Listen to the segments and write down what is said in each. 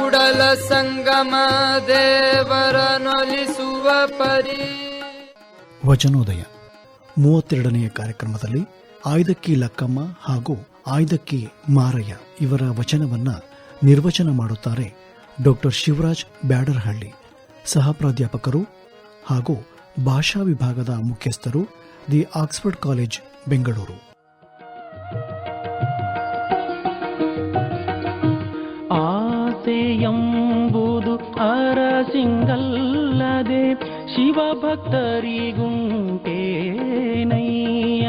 ಕೂಡಲ ಸಂಗಮ ದೇವರನೊಲಿಸುವ ಪರಿ. ವಚನೋದಯ. ಮೂವತ್ತೆರಡನೆಯ ಕಾರ್ಯಕ್ರಮದಲ್ಲಿ ಆಯ್ದಕ್ಕಿ ಲಕ್ಕಮ್ಮ ಹಾಗೂ ಆಯ್ದಕ್ಕಿ ಮಾರಯ್ಯ ಇವರ ವಚನವನ್ನ ನಿರ್ವಚನ ಮಾಡುತ್ತಾರೆ ಡಾಕ್ಟರ್ ಶಿವರಾಜ್ ಬ್ಯಾಡರ್ಹಳ್ಳಿ. ಸಹ ಪ್ರಾಧ್ಯಾಪಕರು ಹಾಗೂ ಭಾಷಾ ವಿಭಾಗದ ಮುಖ್ಯಸ್ಥರು ದಿ ಆಕ್ಸ್ಫರ್ಡ್ ಕಾಲೇಜ್, ಬೆಂಗಳೂರು. ಆಸೆಯಂಬುದು ಅರಸಿಂಗಲ್ಲದೆ ಶಿವಭಕ್ತರಿಗುಂಟೇನಯ್ಯ.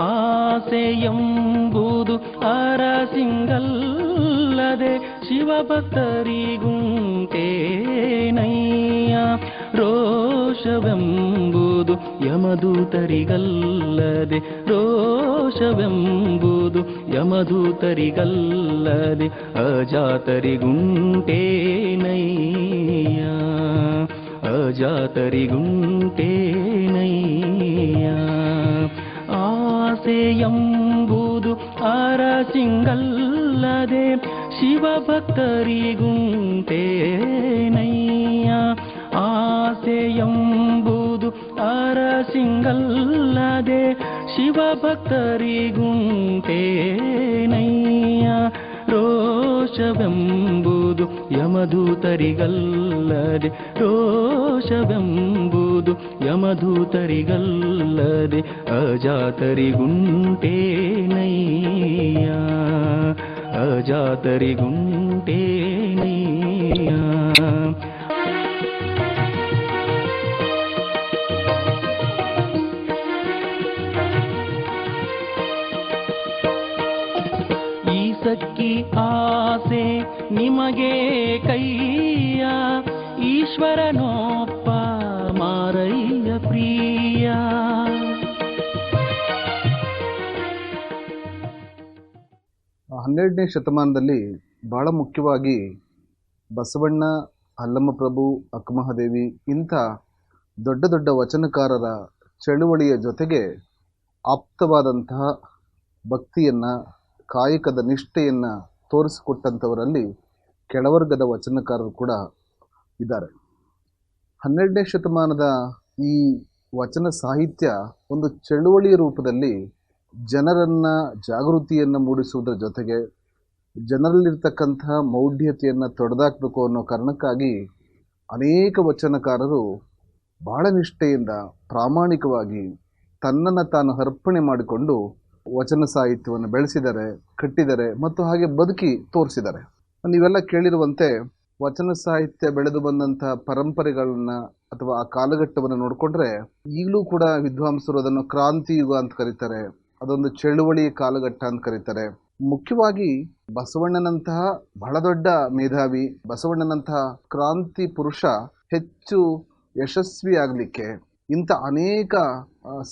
ಆಸೆಯಂಬುದು ಅರಸಿಂಗಲ್ಲದೆ ಶಿವಭಕ್ತರಿಗುಂಟೇನಯ್ಯ. ರೋಷವೆಂಬುದು ಯಮದೂತರಿಗಲ್ಲದೆ ರೋಷವೆಂಬುದು ಯಮದೂತರಿಗಲ್ಲದೆ ಅಜಾತರಿಗುಂಟೇನಯ್ಯ. ಅಜಾತರಿಗುಂಟೇನಯ್ಯ ಆಸೆಯಂಬುದು ಅರಸಿಂಗಲ್ಲದೆ ಶಿವಭಕ್ತರಿಗುಂಟೇನಯ್ಯ? ಆಸೆಯಂಬುದು ಅರಸಿಂಗಲ್ಲದೆ ಶಿವಭಕ್ತರಿಗುಂಟೇನಯ್ಯ? ರೋಷವೆಂಬುದು ಯಮದೂತರಿಗಲ್ಲದೆ ರೋಷವೆಂಬುದು ಯಮದೂತರಿಗಲ್ಲದೆ ಅಜಾತರಿಗುಂಟೇನಯ್ಯ ಅಜಾತರಿಗುಂಟೇನಯ್ಯ ನಿಮಗೆ ಕೈಯ ಈಶ್ವರನೊಪ್ಪ ಮಾರಯ್ಯ ಪ್ರಿಯ. ಹನ್ನೆರಡನೇ ಶತಮಾನದಲ್ಲಿ ಬಹಳ ಮುಖ್ಯವಾಗಿ ಬಸವಣ್ಣ ಅಲ್ಲಮಪ್ರಭು ಅಕ್ಕಮಹಾದೇವಿ ಇಂಥ ದೊಡ್ಡ ದೊಡ್ಡ ವಚನಕಾರರ ಚಳುವಳಿಯ ಜೊತೆಗೆ ಆಪ್ತವಾದಂತಹ ಭಕ್ತಿಯನ್ನು, ಕಾಯಕದ ನಿಷ್ಠೆಯನ್ನು ತೋರಿಸಿಕೊಟ್ಟಂಥವರಲ್ಲಿ ಕೆಳವರ್ಗದ ವಚನಕಾರರು ಕೂಡ ಇದ್ದಾರೆ. ಹನ್ನೆರಡನೇ ಶತಮಾನದ ಈ ವಚನ ಸಾಹಿತ್ಯ ಒಂದು ಚಳುವಳಿಯ ರೂಪದಲ್ಲಿ ಜನರನ್ನ ಜಾಗೃತಿಯನ್ನು ಮೂಡಿಸುವುದರ ಜೊತೆಗೆ ಜನರಲ್ಲಿರ್ತಕ್ಕಂತಹ ಮೌಢ್ಯತೆಯನ್ನು ತೊಡೆದಾಕಬೇಕು ಅನ್ನೋ ಕಾರಣಕ್ಕಾಗಿ ಅನೇಕ ವಚನಕಾರರು ಬಹಳ ನಿಷ್ಠೆಯಿಂದ ಪ್ರಾಮಾಣಿಕವಾಗಿ ತನ್ನನ್ನು ತಾನು ಅರ್ಪಣೆ ಮಾಡಿಕೊಂಡು ವಚನ ಸಾಹಿತ್ಯವನ್ನು ಬೆಳೆಸಿದ್ದಾರೆ ಕಟ್ಟಿದ್ದಾರೆ ಮತ್ತು ಹಾಗೆ ಬದುಕಿ ತೋರಿಸಿದ್ದಾರೆ ನೀವೆಲ್ಲ ಕೇಳಿರುವಂತೆ ವಚನ ಸಾಹಿತ್ಯ ಬೆಳೆದು ಬಂದಂತಹ ಪರಂಪರೆಗಳನ್ನ ಅಥವಾ ಆ ಕಾಲಘಟ್ಟವನ್ನು ನೋಡಿಕೊಂಡ್ರೆ ಈಗಲೂ ಕೂಡ ವಿದ್ವಾಂಸರು ಅದನ್ನು ಕ್ರಾಂತಿ ಯುಗ ಅಂತ ಕರೀತಾರೆ. ಅದೊಂದು ಚಳುವಳಿ ಕಾಲಘಟ್ಟ ಅಂತ ಕರೀತಾರೆ. ಮುಖ್ಯವಾಗಿ ಬಸವಣ್ಣನಂತಹ ಬಹಳ ದೊಡ್ಡ ಮೇಧಾವಿ, ಬಸವಣ್ಣನಂತಹ ಕ್ರಾಂತಿ ಪುರುಷ ಹೆಚ್ಚು ಯಶಸ್ವಿ ಆಗಲಿಕ್ಕೆ ಇಂಥ ಅನೇಕ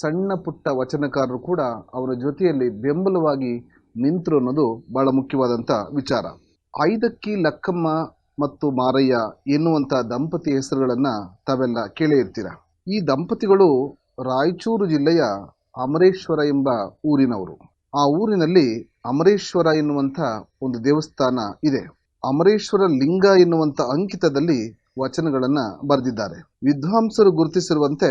ಸಣ್ಣ ಪುಟ್ಟ ವಚನಕಾರರು ಕೂಡ ಅವರ ಜೊತೆಯಲ್ಲಿ ಬೆಂಬಲವಾಗಿ ನಿಂತರು ಅನ್ನೋದು ಬಹಳ ಮುಖ್ಯವಾದಂಥ ವಿಚಾರ. ಐದಕ್ಕಿ ಲಕ್ಕಮ್ಮ ಮತ್ತು ಮಾರಯ್ಯ ಎನ್ನುವಂಥ ದಂಪತಿ ಹೆಸರುಗಳನ್ನು ತಾವೆಲ್ಲ ಕೇಳೇ ಇರ್ತೀರ ಈ ದಂಪತಿಗಳು ರಾಯಚೂರು ಜಿಲ್ಲೆಯ ಅಮರೇಶ್ವರ ಎಂಬ ಊರಿನವರು. ಆ ಊರಿನಲ್ಲಿ ಅಮರೇಶ್ವರ ಎನ್ನುವಂಥ ಒಂದು ದೇವಸ್ಥಾನ ಇದೆ. ಅಮರೇಶ್ವರ ಲಿಂಗ ಎನ್ನುವಂಥ ಅಂಕಿತದಲ್ಲಿ ವಚನಗಳನ್ನು ಬರೆದಿದ್ದಾರೆ. ವಿದ್ವಾಂಸರು ಗುರುತಿಸಿರುವಂತೆ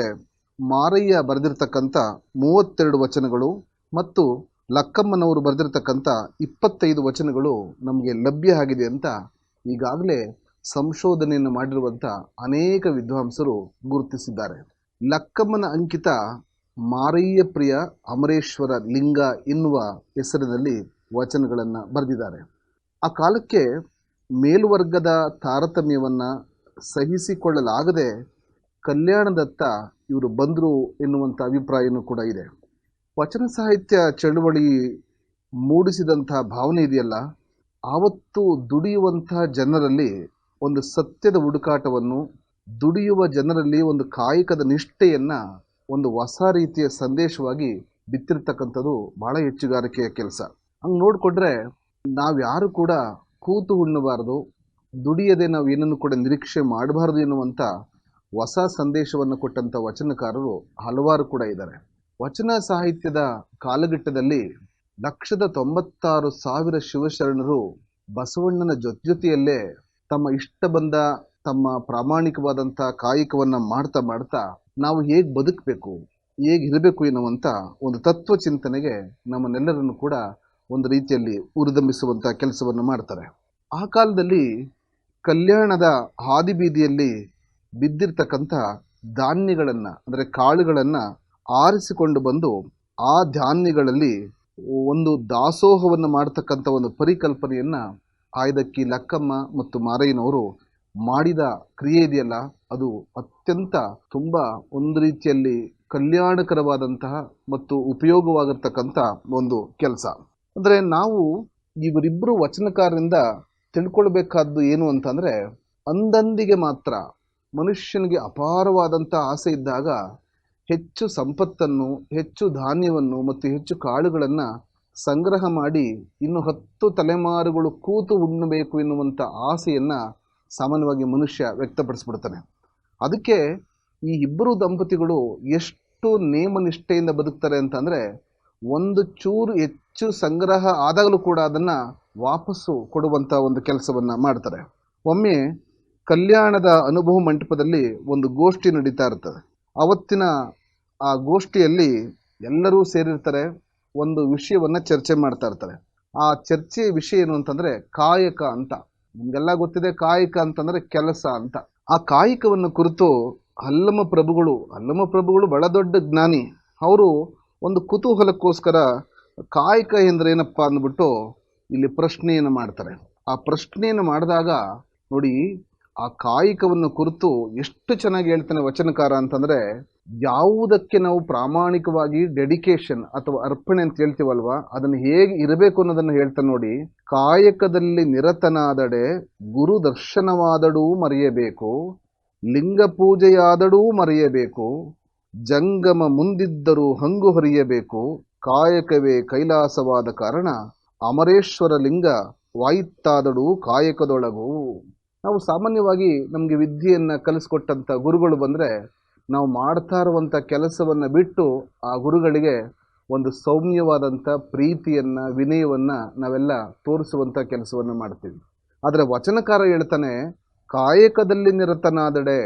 ಮಾರಯ್ಯ ಬರೆದಿರ್ತಕ್ಕಂಥ ಮೂವತ್ತೆರಡು ವಚನಗಳು ಮತ್ತು ಲಕ್ಕಮ್ಮನವರು ಬರೆದಿರತಕ್ಕಂಥ ಇಪ್ಪತ್ತೈದು ವಚನಗಳು ನಮಗೆ ಲಭ್ಯ ಆಗಿದೆ ಅಂತ ಈಗಾಗಲೇ ಸಂಶೋಧನೆಯನ್ನು ಮಾಡಿರುವಂಥ ಅನೇಕ ವಿದ್ವಾಂಸರು ಗುರುತಿಸಿದ್ದಾರೆ. ಲಕ್ಕಮ್ಮನ ಅಂಕಿತ ಮಾರಯ್ಯ ಪ್ರಿಯ ಅಮರೇಶ್ವರ ಲಿಂಗ ಎನ್ನುವ ಹೆಸರಿನಲ್ಲಿ ವಚನಗಳನ್ನು ಬರೆದಿದ್ದಾರೆ. ಆ ಕಾಲಕ್ಕೆ ಮೇಲ್ವರ್ಗದ ತಾರತಮ್ಯವನ್ನು ಸಹಿಸಿಕೊಳ್ಳಲಾಗದೆ ಕಲ್ಯಾಣದತ್ತ ಇವರು ಬಂದರು ಎನ್ನುವಂಥ ಅಭಿಪ್ರಾಯನೂ ಕೂಡ ಇದೆ. ವಚನ ಸಾಹಿತ್ಯ ಚಳುವಳಿ ಮೂಡಿಸಿದಂಥ ಭಾವನೆ ಇದೆಯಲ್ಲ, ಆವತ್ತು ದುಡಿಯುವಂಥ ಜನರಲ್ಲಿ ಒಂದು ಸತ್ಯದ ಹುಡುಕಾಟವನ್ನು, ದುಡಿಯುವ ಜನರಲ್ಲಿ ಒಂದು ಕಾಯಕದ ನಿಷ್ಠೆಯನ್ನು ಒಂದು ಹೊಸ ರೀತಿಯ ಸಂದೇಶವಾಗಿ ಬಿತ್ತಿರ್ತಕ್ಕಂಥದ್ದು ಬಹಳ ಹೆಚ್ಚುಗಾರಿಕೆಯ ಕೆಲಸ. ಹಂಗೆ ನೋಡಿಕೊಂಡ್ರೆ ನಾವ್ಯಾರು ಕೂಡ ಕೂತು ಉಣ್ಣಬಾರದು, ದುಡಿಯದೆ ನಾವು ಏನನ್ನು ಕೂಡ ನಿರೀಕ್ಷೆ ಮಾಡಬಾರದು ಎನ್ನುವಂಥ ಹೊಸ ಸಂದೇಶವನ್ನು ಕೊಟ್ಟಂಥ ವಚನಕಾರರು ಹಲವಾರು ಕೂಡ ಇದ್ದಾರೆ. ವಚನ ಸಾಹಿತ್ಯದ ಕಾಲಘಟ್ಟದಲ್ಲಿ ಲಕ್ಷದ ತೊಂಬತ್ತಾರು ಸಾವಿರ ಶಿವಶರಣರು ಬಸವಣ್ಣನ ಜೊತೆ ಜೊತೆಯಲ್ಲೇ ತಮ್ಮ ಇಷ್ಟ ಬಂದ ತಮ್ಮ ಪ್ರಾಮಾಣಿಕವಾದಂಥ ಕಾಯಕವನ್ನು ಮಾಡ್ತಾ ಮಾಡ್ತಾ ನಾವು ಹೇಗೆ ಬದುಕಬೇಕು, ಹೇಗೆ ಇರಬೇಕು ಎನ್ನುವಂಥ ಒಂದು ತತ್ವ ಚಿಂತನೆಗೆ ನಮ್ಮನ್ನೆಲ್ಲರನ್ನು ಕೂಡ ಒಂದು ರೀತಿಯಲ್ಲಿ ಉರಿದಂಬಿಸುವಂಥ ಕೆಲಸವನ್ನು ಮಾಡ್ತಾರೆ. ಆ ಕಾಲದಲ್ಲಿ ಕಲ್ಯಾಣದ ಹಾದಿಬೀದಿಯಲ್ಲಿ ಬಿದ್ದಿರ್ತಕ್ಕಂಥ ಧಾನ್ಯಗಳನ್ನು, ಅಂದರೆ ಕಾಳುಗಳನ್ನು ಆರಿಸಿಕೊಂಡು ಬಂದು ಆ ಧಾನ್ಯಗಳಲ್ಲಿ ಒಂದು ದಾಸೋಹವನ್ನು ಮಾಡತಕ್ಕಂಥ ಒಂದು ಪರಿಕಲ್ಪನೆಯನ್ನು ಆಯ್ದಕ್ಕಿ ಲಕ್ಕಮ್ಮ ಮತ್ತು ಮಾರಯ್ಯನವರು ಮಾಡಿದ ಕ್ರಿಯೆ ಇದೆಯಲ್ಲ, ಅದು ಅತ್ಯಂತ ತುಂಬ ಒಂದು ರೀತಿಯಲ್ಲಿ ಕಲ್ಯಾಣಕರವಾದಂತಹ ಮತ್ತು ಉಪಯೋಗವಾಗಿರ್ತಕ್ಕಂಥ ಒಂದು ಕೆಲಸ. ಅಂದರೆ ನಾವು ಇವರಿಬ್ಬರು ವಚನಕಾರರಿಂದ ತಿಳ್ಕೊಳ್ಬೇಕಾದ್ದು ಏನು ಅಂತಂದರೆ, ಅಂದಂದಿಗೆ ಮಾತ್ರ ಮನುಷ್ಯನಿಗೆ ಅಪಾರವಾದಂಥ ಆಸೆ ಇದ್ದಾಗ ಹೆಚ್ಚು ಸಂಪತ್ತನ್ನು, ಹೆಚ್ಚು ಧಾನ್ಯವನ್ನು ಮತ್ತು ಹೆಚ್ಚು ಕಾಳುಗಳನ್ನು ಸಂಗ್ರಹ ಮಾಡಿ ಇನ್ನು ಹತ್ತು ತಲೆಮಾರುಗಳು ಕೂತು ಉಣ್ಣಬೇಕು ಎನ್ನುವಂಥ ಆಸೆಯನ್ನು ಸಾಮಾನ್ಯವಾಗಿ ಮನುಷ್ಯ ವ್ಯಕ್ತಪಡಿಸ್ಬಿಡ್ತಾನೆ. ಅದಕ್ಕೆ ಈ ಇಬ್ಬರು ದಂಪತಿಗಳು ಎಷ್ಟು ನೇಮನಿಷ್ಠೆಯಿಂದ ಬದುಕ್ತಾರೆ ಅಂತಂದರೆ ಒಂದು ಚೂರು ಹೆಚ್ಚು ಸಂಗ್ರಹ ಆದಾಗಲೂ ಕೂಡ ಅದನ್ನು ವಾಪಸ್ಸು ಕೊಡುವಂಥ ಒಂದು ಕೆಲಸವನ್ನು ಮಾಡ್ತಾರೆ. ಒಮ್ಮೆ ಕಲ್ಯಾಣದ ಅನುಭವ ಮಂಟಪದಲ್ಲಿ ಒಂದು ಗೋಷ್ಠಿ ನಡೀತಾ ಇರ್ತದೆ. ಅವತ್ತಿನ ಆ ಗೋಷ್ಠಿಯಲ್ಲಿ ಎಲ್ಲರೂ ಸೇರಿರ್ತಾರೆ, ಒಂದು ವಿಷಯವನ್ನು ಚರ್ಚೆ ಮಾಡ್ತಾ ಇರ್ತಾರೆ. ಆ ಚರ್ಚೆಯ ವಿಷಯ ಏನು ಅಂತಂದರೆ ಕಾಯಕ ಅಂತ. ನಿಮಗೆಲ್ಲ ಗೊತ್ತಿದೆ ಕಾಯಕ ಅಂತಂದರೆ ಕೆಲಸ ಅಂತ. ಆ ಕಾಯಕವನ್ನು ಕುರಿತು ಹಲ್ಲಮ ಪ್ರಭುಗಳು ಹಲ್ಲಮ ಪ್ರಭುಗಳು ಬಹಳ ದೊಡ್ಡ ಜ್ಞಾನಿ. ಅವರು ಒಂದು ಕುತೂಹಲಕ್ಕೋಸ್ಕರ ಕಾಯಕ ಎಂದರೆ ಏನಪ್ಪ ಅಂದ್ಬಿಟ್ಟು ಇಲ್ಲಿ ಪ್ರಶ್ನೆಯನ್ನು ಮಾಡ್ತಾರೆ. ಆ ಪ್ರಶ್ನೆಯನ್ನು ಮಾಡಿದಾಗ ನೋಡಿ ಆ ಕಾಯಕವನ್ನು ಕುರಿತು ಎಷ್ಟು ಚೆನ್ನಾಗಿ ಹೇಳ್ತಾನೆ ವಚನಕಾರ ಅಂತಂದ್ರೆ, ಯಾವುದಕ್ಕೆ ನಾವು ಪ್ರಾಮಾಣಿಕವಾಗಿ ಡೆಡಿಕೇಶನ್ ಅಥವಾ ಅರ್ಪಣೆ ಅಂತ ಹೇಳ್ತೀವಲ್ವಾ? ಅದನ್ನು ಹೇಗೆ ಇರಬೇಕು ಅನ್ನೋದನ್ನು ಹೇಳ್ತಾನೆ ನೋಡಿ. ಕಾಯಕದಲ್ಲಿ ನಿರತನಾದಡೆ ಗುರು ದರ್ಶನವಾದಡೂ ಮರೆಯಬೇಕು, ಲಿಂಗ ಪೂಜೆಯಾದಡೂ ಮರೆಯಬೇಕು, ಜಂಗಮ ಮುಂದಿದ್ದರೂ ಹಂಗು ಹರಿಯಬೇಕು, ಕಾಯಕವೇ ಕೈಲಾಸವಾದ ಕಾರಣ ಅಮರೇಶ್ವರ ಲಿಂಗ ವಾಯಿತ್ತಾದಡೂ ಕಾಯಕದೊಳಗು. ನಾವು ಸಾಮಾನ್ಯವಾಗಿ ನಮಗೆ ವಿದ್ಯೆಯನ್ನು ಕಲಿಸ್ಕೊಟ್ಟಂಥ ಗುರುಗಳು ಬಂದರೆ ನಾವು ಮಾಡ್ತಾ ಇರುವಂಥ ಕೆಲಸವನ್ನು ಬಿಟ್ಟು ಆ ಗುರುಗಳಿಗೆ ಒಂದು ಸೌಮ್ಯವಾದಂಥ ಪ್ರೀತಿಯನ್ನು, ವಿನಯವನ್ನು ನಾವೆಲ್ಲ ತೋರಿಸುವಂಥ ಕೆಲಸವನ್ನು ಮಾಡ್ತೀವಿ. ಆದರೆ ವಚನಕಾರ ಹೇಳ್ತಾನೆ, ಕಾಯಕದಲ್ಲಿ ನಿರತನಾದಡೆ,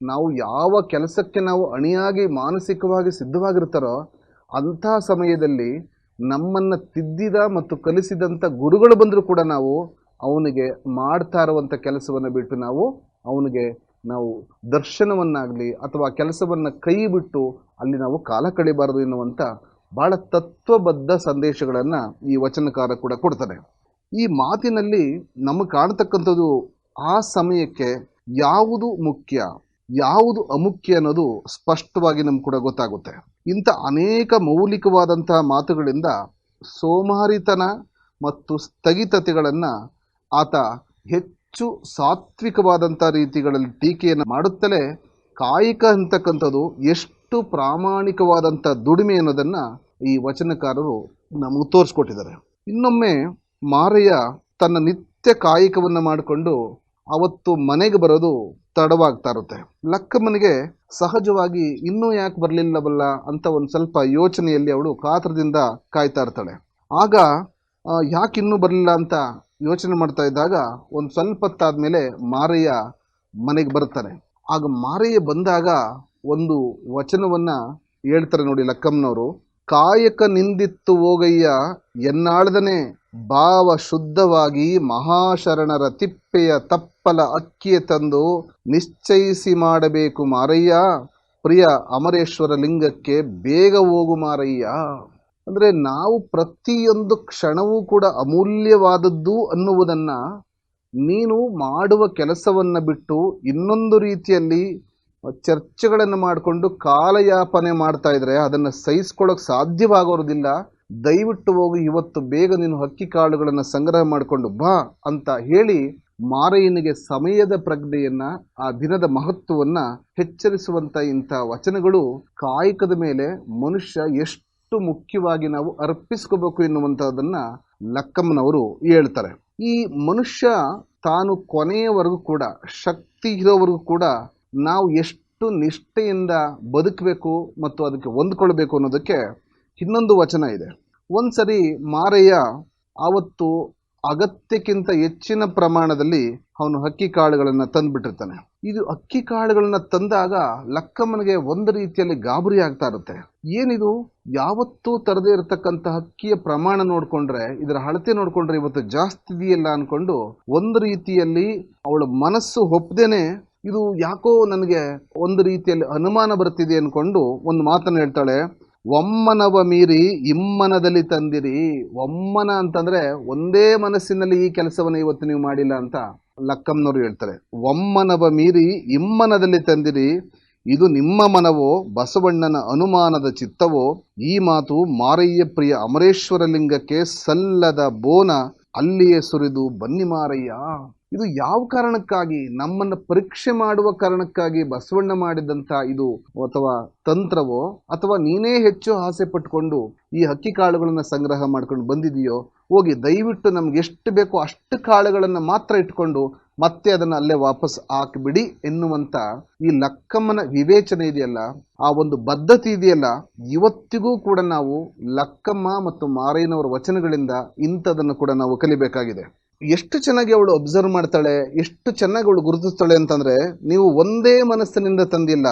ನಾವು ಯಾವ ಕೆಲಸಕ್ಕೆ ನಾವು ಅಣಿಯಾಗಿ, ಮಾನಸಿಕವಾಗಿ ಸಿದ್ಧವಾಗಿರ್ತಾರೋ ಅಂಥ ಸಮಯದಲ್ಲಿ ನಮ್ಮನ್ನು ತಿದ್ದಿದ ಮತ್ತು ಕಲಿಸಿದಂಥ ಗುರುಗಳು ಬಂದರೂ ಕೂಡ ನಾವು ಅವನಿಗೆ ಮಾಡ್ತಾ ಇರುವಂಥ ಕೆಲಸವನ್ನು ಬಿಟ್ಟು ನಾವು ಅವನಿಗೆ ನಾವು ದರ್ಶನವನ್ನಾಗಲಿ ಅಥವಾ ಕೆಲಸವನ್ನು ಕೈ ಬಿಟ್ಟು ಅಲ್ಲಿ ನಾವು ಕಾಲ ಕಳಿಬಾರದು ಎನ್ನುವಂಥ ಭಾಳ ತತ್ವಬದ್ಧ ಸಂದೇಶಗಳನ್ನು ಈ ವಚನಕಾರ ಕೂಡ ಕೊಡ್ತಾರೆ. ಈ ಮಾತಿನಲ್ಲಿ ನಮಗೆ ಕಾಣತಕ್ಕಂಥದ್ದು ಆ ಸಮಯಕ್ಕೆ ಯಾವುದು ಮುಖ್ಯ, ಯಾವುದು ಅಮುಖ್ಯ ಅನ್ನೋದು ಸ್ಪಷ್ಟವಾಗಿ ನಮ್ಗೆ ಕೂಡ ಗೊತ್ತಾಗುತ್ತೆ. ಇಂಥ ಅನೇಕ ಮೌಲಿಕವಾದಂತಹ ಮಾತುಗಳಿಂದ ಸೋಮಾರಿತನ ಮತ್ತು ಸ್ಥಗಿತತೆಗಳನ್ನು ಆತ ಹೆಚ್ಚು ಸಾತ್ವಿಕವಾದಂಥ ರೀತಿಗಳಲ್ಲಿ ಟೀಕೆಯನ್ನು ಮಾಡುತ್ತಲೇ ಕಾಯಿಕ ಅಂತಕ್ಕಂಥದ್ದು ಎಷ್ಟು ಪ್ರಾಮಾಣಿಕವಾದಂಥ ದುಡಿಮೆ ಅನ್ನೋದನ್ನು ಈ ವಚನಕಾರರು ನಮಗೆ ತೋರಿಸ್ಕೊಟ್ಟಿದ್ದಾರೆ. ಇನ್ನೊಮ್ಮೆ ಮಾರಯ್ಯ ತನ್ನ ನಿತ್ಯ ಕಾಯಕವನ್ನು ಮಾಡಿಕೊಂಡು ಅವತ್ತು ಮನೆಗೆ ಬರೋದು ತಡವಾಗ್ತಾ ಇರುತ್ತೆ. ಲಕ್ಕಮ್ಮನಿಗೆ ಸಹಜವಾಗಿ ಇನ್ನೂ ಯಾಕೆ ಬರಲಿಲ್ಲವಲ್ಲ ಅಂತ ಒಂದು ಸ್ವಲ್ಪ ಯೋಚನೆಯಲ್ಲಿ ಅವಳು ಕಾತರದಿಂದ ಕಾಯ್ತಾ ಇರ್ತಾಳೆ. ಆಗ ಯಾಕೆ ಇನ್ನೂ ಬರಲಿಲ್ಲ? ಅಂತ ಯೋಚನೆ ಮಾಡ್ತಾ ಇದ್ದಾಗ ಒಂದು ಸ್ವಲ್ಪ ಹೊತ್ತಾದ್ಮೇಲೆ ಮಾರಯ್ಯ ಮನೆಗೆ ಬರ್ತಾರೆ. ಆಗ ಮಾರಯ್ಯ ಬಂದಾಗ ಒಂದು ವಚನವನ್ನು ಹೇಳ್ತಾರೆ ನೋಡಿ ಲಕ್ಕಮ್ಮನವರು. ಕಾಯಕ ನಿಂದಿತ್ತು ಹೋಗಯ್ಯ, ಎನ್ನಾಳ್ದನೆ ಭಾವ ಶುದ್ಧವಾಗಿ ಮಹಾಶರಣರ ತಿಪ್ಪೆಯ ತಪ್ಪಲ ಅಕ್ಕಿಯ ತಂದು ನಿಶ್ಚಯಿಸಿ ಮಾಡಬೇಕು ಮಾರಯ್ಯ. ಪ್ರಿಯ ಅಮರೇಶ್ವರ ಲಿಂಗಕ್ಕೆ ಬೇಗ ಹೋಗು ಮಾರಯ್ಯ. ಅಂದ್ರೆ ನಾವು ಪ್ರತಿಯೊಂದು ಕ್ಷಣವೂ ಕೂಡ ಅಮೂಲ್ಯವಾದದ್ದು ಅನ್ನುವುದನ್ನು ನೀನು ಮಾಡುವ ಕೆಲಸವನ್ನು ಬಿಟ್ಟು ಇನ್ನೊಂದು ರೀತಿಯಲ್ಲಿ ಚರ್ಚೆಗಳನ್ನು ಮಾಡಿಕೊಂಡು ಕಾಲಯಾಪನೆ ಮಾಡ್ತಾ ಇದ್ರೆ ಅದನ್ನು ಸಹಿಸ್ಕೊಳ್ಳೋಕೆ ಸಾಧ್ಯವಾಗೋದಿಲ್ಲ ದಯವಿಟ್ಟು ಹೋಗಿ, ಇವತ್ತು ಬೇಗ ನೀನು ಹಕ್ಕಿ ಕಾಳುಗಳನ್ನು ಸಂಗ್ರಹ ಮಾಡಿಕೊಂಡು ಬಾ ಅಂತ ಹೇಳಿ ಮಾರಯ್ಯನಿಗೆ ಸಮಯದ ಪ್ರಜ್ಞೆಯನ್ನ, ಆ ದಿನದ ಮಹತ್ವವನ್ನ ಹೆಚ್ಚರಿಸುವಂತ ಇಂಥ ವಚನಗಳು ಕಾಯಕದ ಮೇಲೆ ಮನುಷ್ಯ ಎಷ್ಟು ಮುಖ್ಯವಾಗಿ ನಾವು ಅರ್ಪಿಸ್ಕೋಬೇಕು ಎನ್ನುವಂಥದ್ದನ್ನು ಲಕ್ಕಮ್ಮನವರು ಹೇಳ್ತಾರೆ. ಈ ಮನುಷ್ಯ ತಾನು ಕೊನೆಯವರೆಗೂ ಕೂಡ, ಶಕ್ತಿ ಇರೋವರೆಗೂ ಕೂಡ ನಾವು ಎಷ್ಟು ನಿಷ್ಠೆಯಿಂದ ಬದುಕಬೇಕು ಮತ್ತು ಅದಕ್ಕೆ ಹೊಂದ್ಕೊಳ್ಬೇಕು ಅನ್ನೋದಕ್ಕೆ ಇನ್ನೊಂದು ವಚನ ಇದೆ. ಒಂದ್ಸರಿ ಮಾರಯ್ಯ ಆವತ್ತು ಅಗತ್ಯಕ್ಕಿಂತ ಹೆಚ್ಚಿನ ಪ್ರಮಾಣದಲ್ಲಿ ಅವನು ಹಕ್ಕಿ ಕಾಳುಗಳನ್ನು ತಂದ್ಬಿಟ್ಟಿರ್ತಾನೆ. ಇದು ಅಕ್ಕಿ ಕಾಳುಗಳನ್ನ ತಂದಾಗ ಲಕ್ಕಮ್ಮನಿಗೆ ಒಂದು ರೀತಿಯಲ್ಲಿ ಗಾಬರಿ ಆಗ್ತಾ ಇರುತ್ತೆ. ಏನಿದು? ಯಾವತ್ತೂ ತರದೇ ಇರತಕ್ಕಂತಹ ಅಕ್ಕಿಯ ಪ್ರಮಾಣ ನೋಡಿಕೊಂಡ್ರೆ, ಇದರ ಅಳತೆ ನೋಡಿಕೊಂಡ್ರೆ ಇವತ್ತು ಜಾಸ್ತಿ ಇದೆಯಲ್ಲ ಅನ್ಕೊಂಡು ಒಂದು ರೀತಿಯಲ್ಲಿ ಅವಳ ಮನಸ್ಸು ಒಪ್ಪದೇನೆ ಇದು ಯಾಕೋ ನನಗೆ ಒಂದು ರೀತಿಯಲ್ಲಿ ಅನುಮಾನ ಬರ್ತಿದೆ ಅನ್ಕೊಂಡು ಒಂದು ಮಾತನ್ನು ಹೇಳ್ತಾಳೆ. ಒಮ್ಮನವ ಮೀರಿ ಇಮ್ಮನದಲ್ಲಿ ತಂದಿರಿ. ಒಮ್ಮನ ಅಂತಂದ್ರೆ ಒಂದೇ ಮನಸ್ಸಿನಲ್ಲಿ ಈ ಕೆಲಸವನ್ನು ಇವತ್ತು ನೀವು ಮಾಡಿಲ್ಲ ಅಂತ. ಲಕ್ಕಮ್ಮನವರು ಹೇಳ್ತಾರೆ, ಒಮ್ಮನವ ಮೀರಿ ಇಮ್ಮನದಲ್ಲಿ ತಂದಿರಿ, ಇದು ನಿಮ್ಮ ಮನವೋ, ಬಸವಣ್ಣನ ಅನುಮಾನದ ಚಿತ್ತವೋ, ಈ ಮಾತು ಮಾರಯ್ಯ ಪ್ರಿಯ ಅಮರೇಶ್ವರ ಲಿಂಗಕ್ಕೆ ಸಲ್ಲದ ಬೋನ ಅಲ್ಲಿಯೇ ಸುರಿದು ಬನ್ನಿ ಮಾರಯ್ಯ. ಇದು ಯಾವ ಕಾರಣಕ್ಕಾಗಿ? ನಮ್ಮನ್ನು ಪರೀಕ್ಷೆ ಮಾಡುವ ಕಾರಣಕ್ಕಾಗಿ ಬಸವಣ್ಣ ಮಾಡಿದಂತ ಇದು ಅಥವಾ ತಂತ್ರವೋ? ಅಥವಾ ನೀನೇ ಹೆಚ್ಚು ಆಸೆ ಪಟ್ಕೊಂಡು ಈ ಹಕ್ಕಿ ಕಾಳುಗಳನ್ನು ಸಂಗ್ರಹ ಮಾಡ್ಕೊಂಡು ಬಂದಿದೆಯೋ? ಹೋಗಿ ದಯವಿಟ್ಟು ನಮ್ಗೆ ಎಷ್ಟು ಬೇಕೋ ಅಷ್ಟು ಕಾಳುಗಳನ್ನು ಮಾತ್ರ ಇಟ್ಕೊಂಡು ಮತ್ತೆ ಅದನ್ನ ಅಲ್ಲೇ ವಾಪಸ್ ಹಾಕಿಬಿಡಿ ಎನ್ನುವಂತ ಈ ಲಕ್ಕಮ್ಮನ ವಿವೇಚನೆ ಇದೆಯಲ್ಲ, ಆ ಒಂದು ಬದ್ಧತೆ ಇದೆಯಲ್ಲ, ಇವತ್ತಿಗೂ ಕೂಡ ನಾವು ಲಕ್ಕಮ್ಮ ಮತ್ತು ಮಾರಯ್ಯನವರ ವಚನಗಳಿಂದ ಇಂಥದನ್ನು ಕೂಡ ನಾವು ಕಲಿಬೇಕಾಗಿದೆ. ಎಷ್ಟು ಚೆನ್ನಾಗಿ ಅವಳು ಅಬ್ಸರ್ವ್ ಮಾಡ್ತಾಳೆ, ಎಷ್ಟು ಚೆನ್ನಾಗಿ ಅವಳು ಗುರುತಿಸ್ತಾಳೆ ಅಂತಂದ್ರೆ, ನೀವು ಒಂದೇ ಮನಸ್ಸಿನಿಂದ ತಂದಿಲ್ಲ,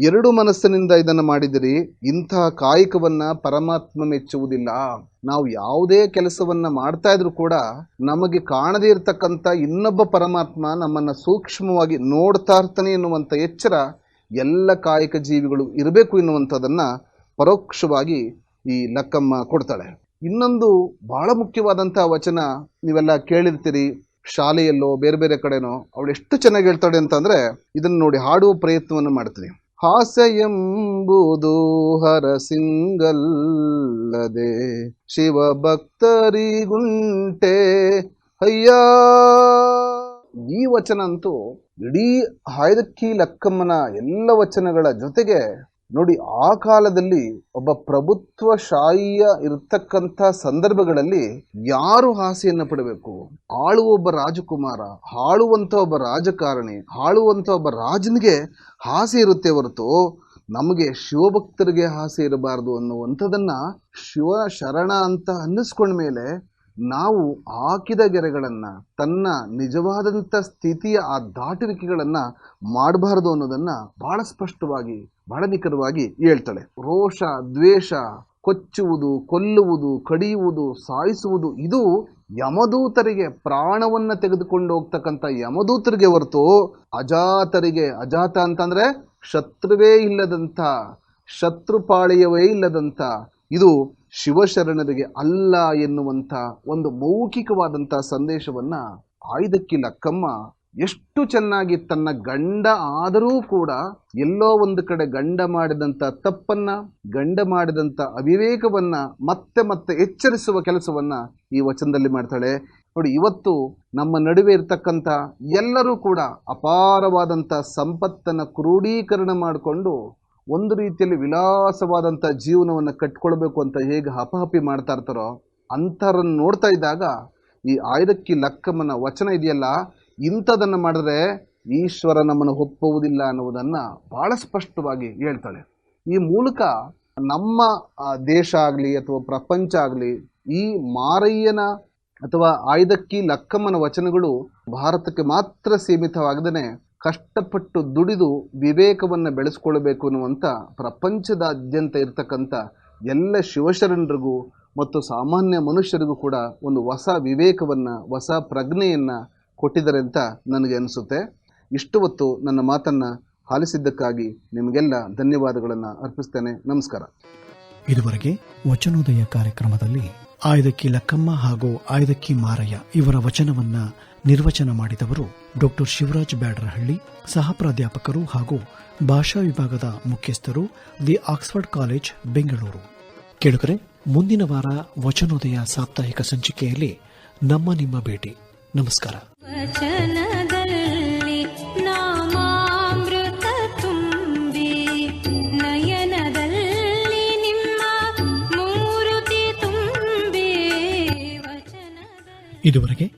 ಎರಡು ಮನಸ್ಸಿನಿಂದ ಇದನ್ನು ಮಾಡಿದಿರಿ ಇಂತಹ ಕಾಯಕವನ್ನ ಪರಮಾತ್ಮ ಮೆಚ್ಚುವುದಿಲ್ಲ. ನಾವು ಯಾವುದೇ ಕೆಲಸವನ್ನ ಮಾಡ್ತಾ ಇದ್ರು ಕೂಡ ನಮಗೆ ಕಾಣದೇ ಇರತಕ್ಕಂತ ಇನ್ನೊಬ್ಬ ಪರಮಾತ್ಮ ನಮ್ಮನ್ನ ಸೂಕ್ಷ್ಮವಾಗಿ ನೋಡ್ತಾ ಇರ್ತಾನೆ ಎನ್ನುವಂತ ಎಚ್ಚರ ಎಲ್ಲ ಕಾಯಕ ಜೀವಿಗಳು ಇರಬೇಕು ಎನ್ನುವಂಥದ್ದನ್ನ ಪರೋಕ್ಷವಾಗಿ ಈ ಲಕ್ಕಮ್ಮ ಕೊಡ್ತಾಳೆ. ಇನ್ನೊಂದು ಬಹಳ ಮುಖ್ಯವಾದಂಥ ವಚನ ನೀವೆಲ್ಲ ಕೇಳಿರ್ತೀರಿ ಶಾಲೆಯಲ್ಲೋ, ಬೇರೆ ಬೇರೆ ಕಡೆನೋ, ಅವಳು ಎಷ್ಟು ಚೆನ್ನಾಗಿ ಹೇಳ್ತಾಳೆ ಅಂತಂದರೆ ಇದನ್ನ ನೋಡಿ ಹಾಡುವ ಪ್ರಯತ್ನವನ್ನು ಮಾಡ್ತೀನಿ. ಹಾಸ್ಯ ಎಂಬುದು ಹರಸಿಂಗಲ್ಲದೆ ಶಿವ ಭಕ್ತರಿಗುಂಟೆ ಅಯ್ಯ! ಈ ವಚನ ಅಂತೂ ಇಡೀ ಹಾಯ್ದಕ್ಕಿ ಲಕ್ಕಮ್ಮನ ಎಲ್ಲ ವಚನಗಳ ಜೊತೆಗೆ ನೋಡಿ, ಆ ಕಾಲದಲ್ಲಿ ಒಬ್ಬ ಪ್ರಭುತ್ವಶಾಹಿಯ ಇರತಕ್ಕಂಥ ಸಂದರ್ಭಗಳಲ್ಲಿ ಯಾರು ಆಸೆಯನ್ನು ಪಡಬೇಕು? ಆಳುವ ಒಬ್ಬ ರಾಜಕುಮಾರ ಹಾಳುವಂತ ಒಬ್ಬ ರಾಜಕಾರಣಿ, ಹಾಳುವಂಥ ಒಬ್ಬ ರಾಜನಿಗೆ ಆಸೆ ಇರುತ್ತೆ ಹೊರತು ನಮಗೆ ಶಿವಭಕ್ತರಿಗೆ ಆಸೆ ಇರಬಾರದು ಅನ್ನುವಂಥದ್ದನ್ನು ಶಿವ ಶರಣ ಅಂತ ಅನ್ನಿಸ್ಕೊಂಡ ಮೇಲೆ ನಾವು ಹಾಕಿದ ಗೆರೆಗಳನ್ನು, ತನ್ನ ನಿಜವಾದಂಥ ಸ್ಥಿತಿಯ ಆ ದಾಟುವಿಕೆಗಳನ್ನು ಮಾಡಬಾರದು ಅನ್ನೋದನ್ನು ಬಹಳ ಸ್ಪಷ್ಟವಾಗಿ, ಬಹಳ ನಿಖರವಾಗಿ ಹೇಳ್ತಾಳೆ. ರೋಷ, ದ್ವೇಷ, ಕೊಚ್ಚುವುದು, ಕೊಲ್ಲುವುದು, ಕಡಿಯುವುದು, ಸಾಯಿಸುವುದು, ಇದು ಯಮದೂತರಿಗೆ ಪ್ರಾಣವನ್ನು ತೆಗೆದುಕೊಂಡು ಹೋಗ್ತಕ್ಕಂಥ ಯಮದೂತರಿಗೆ ಹೊರತು ಅಜಾತರಿಗೆ, ಅಜಾತ ಅಂತಂದ್ರೆ ಶತ್ರುವೇ ಇಲ್ಲದಂಥ, ಶತ್ರುಪಾಳೆಯವೇ ಇಲ್ಲದಂಥ ಇದು ಶಿವಶರಣರಿಗೆ ಅಲ್ಲ ಎನ್ನುವಂಥ ಒಂದು ಮೌಖಿಕವಾದಂಥ ಸಂದೇಶವನ್ನು ಆಯ್ದಕ್ಕಿ ಲಕ್ಕಮ್ಮ ಎಷ್ಟು ಚೆನ್ನಾಗಿ ತನ್ನ ಗಂಡ ಆದರೂ ಕೂಡ ಎಲ್ಲೋ ಒಂದು ಕಡೆ ಗಂಡ ಮಾಡಿದಂಥ ತಪ್ಪನ್ನು, ಗಂಡ ಮಾಡಿದಂಥ ಅವಿವೇಕವನ್ನು ಮತ್ತೆ ಮತ್ತೆ ಎಚ್ಚರಿಸುವ ಕೆಲಸವನ್ನು ಈ ವಚನದಲ್ಲಿ ಮಾಡ್ತಾಳೆ. ನೋಡಿ, ಇವತ್ತು ನಮ್ಮ ನಡುವೆ ಇರತಕ್ಕಂಥ ಎಲ್ಲರೂ ಕೂಡ ಅಪಾರವಾದಂಥ ಸಂಪತ್ತನ್ನು ಕ್ರೋಢೀಕರಣ ಮಾಡಿಕೊಂಡು ಒಂದು ರೀತಿಯಲ್ಲಿ ವಿಲಾಸವಾದಂಥ ಜೀವನವನ್ನು ಕಟ್ಕೊಳ್ಬೇಕು ಅಂತ ಹೇಗೆ ಹಪಹಪಿ ಮಾಡ್ತಾ ಇರ್ತಾರೋ ಅಂಥವ್ರನ್ನ ನೋಡ್ತಾ ಇದ್ದಾಗ ಈ ಆಯ್ದಕ್ಕಿ ಲಕ್ಕಮ್ಮನ ವಚನ ಇದೆಯಲ್ಲ, ಇಂಥದನ್ನು ಮಾಡಿದ್ರೆ ಈಶ್ವರ ನಮ್ಮನ್ನು ಒಪ್ಪುವುದಿಲ್ಲ ಅನ್ನುವುದನ್ನು ಭಾಳ ಸ್ಪಷ್ಟವಾಗಿ ಹೇಳ್ತಾಳೆ. ಈ ಮೂಲಕ ನಮ್ಮ ದೇಶ ಆಗಲಿ ಅಥವಾ ಪ್ರಪಂಚ ಆಗಲಿ ಈ ಮಾರಯ್ಯನ ಅಥವಾ ಆಯ್ದಕ್ಕಿ ಲಕ್ಕಮ್ಮನ ವಚನಗಳು ಭಾರತಕ್ಕೆ ಮಾತ್ರ ಸೀಮಿತವಾಗದೇ ಕಷ್ಟಪಟ್ಟು ದುಡಿದು ವಿವೇಕವನ್ನು ಬೆಳೆಸ್ಕೊಳ್ಬೇಕು ಅನ್ನುವಂಥ ಪ್ರಪಂಚದಾದ್ಯಂತ ಇರತಕ್ಕಂಥ ಎಲ್ಲ ಶಿವಶರಣರಿಗೂ ಮತ್ತು ಸಾಮಾನ್ಯ ಮನುಷ್ಯರಿಗೂ ಕೂಡ ಒಂದು ಹೊಸ ವಿವೇಕವನ್ನು, ಹೊಸ ಪ್ರಜ್ಞೆಯನ್ನು ಕೊಟ್ಟಿದ್ದಾರೆ ಅಂತ ನನಗೆ ಅನಿಸುತ್ತೆ. ಇಷ್ಟು ಹೊತ್ತು ನನ್ನ ಮಾತನ್ನು ಆಲಿಸಿದ್ದಕ್ಕಾಗಿ ನಿಮಗೆಲ್ಲ ಧನ್ಯವಾದಗಳನ್ನು ಅರ್ಪಿಸ್ತೇನೆ. ನಮಸ್ಕಾರ. ಇದುವರೆಗೆ ವಚನೋದಯ ಕಾರ್ಯಕ್ರಮದಲ್ಲಿ ಆಯ್ದಕ್ಕಿ ಲಕ್ಕಮ್ಮ ಹಾಗೂ ಆಯ್ದಕ್ಕಿ ಮಾರಯ್ಯ ಇವರ ವಚನವನ್ನ ನಿರ್ವಚನ ಮಾಡಿದವರು ಡಾಕ್ಟರ್ ಶಿವರಾಜ್ ಬ್ಯಾಡರಹಳ್ಳಿ ಸಹ ಪ್ರಾಧ್ಯಾಪಕರು ಹಾಗೂ ಭಾಷಾ ವಿಭಾಗದ ಮುಖ್ಯಸ್ಥರು ದಿ ಆಕ್ಸ್ಫರ್ಡ್ ಕಾಲೇಜ್ ಬೆಂಗಳೂರು. ಕೇಳುಗರೆ ಮುಂದಿನ ವಾರ ವಚನೋದಯ ಸಾಪ್ತಾಹಿಕ ಸಂಚಿಕೆಯಲ್ಲಿ ನಮ್ಮ ನಿಮ್ಮ ಭೇಟಿ. ನಮಸ್ಕಾರ. ಇದುವರೆಗೆ